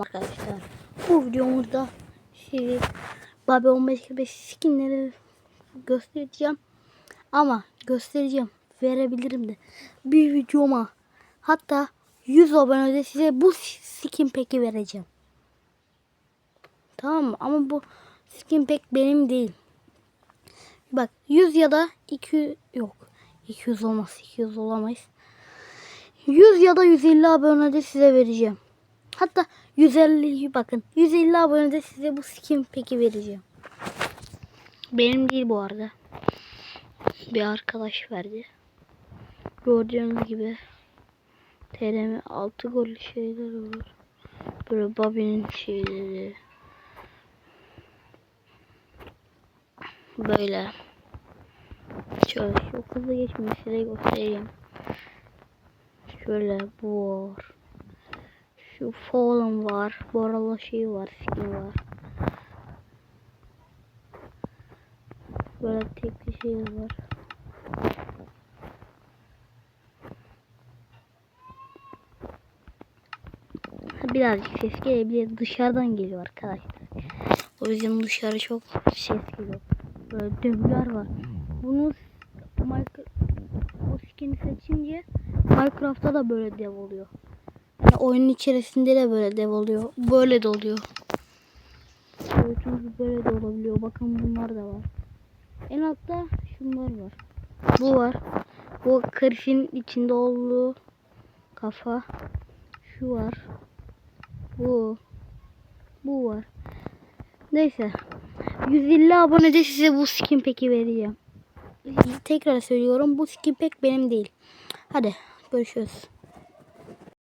arkadaşlar. Bu videomuzda size Babi 15 gibi skinleri göstereceğim. Ama göstereceğim. Verebilirim de. Bir videoma hatta 100 abonede size bu skin peki vereceğim. Tamam mı? Ama bu skin pek benim değil. Bak 100 ya da 200 yok. 200 olmaz. 200 olamayız. 100 ya da 150 abonede size vereceğim. Hatta 150 bakın 150 abonede size bu skin peki vereceğim. Benim değil bu arada. Bir arkadaş verdi. Gördüğünüz gibi TRM 6 gol şeyler olur. Böyle Bobby'nin şeyleri. Böyle. Şöyle çok hızlı geçmiyor size göstereyim. Şöyle bu var. Şu Fallen var. Borala şey var. Skin var. Böyle tek bir şey var. Birazcık ses gelebilir. Dışarıdan geliyor arkadaşlar. O yüzden dışarı çok ses geliyor. Böyle devler var. Bunu Minecraft o skin'i seçince Minecraft'ta da böyle dev oluyor. Yani oyunun içerisinde de böyle dev oluyor. Böyle de oluyor. Boyutumuz böyle de olabiliyor. Bakın bunlar da var. En altta şunlar var. Bu var. Bu kırışın içinde olduğu kafa. Şu var. Bu. Bu var. Neyse. 150 abonede size bu skin peki vereceğim. Tekrar söylüyorum bu skin pek benim değil. Hadi görüşürüz.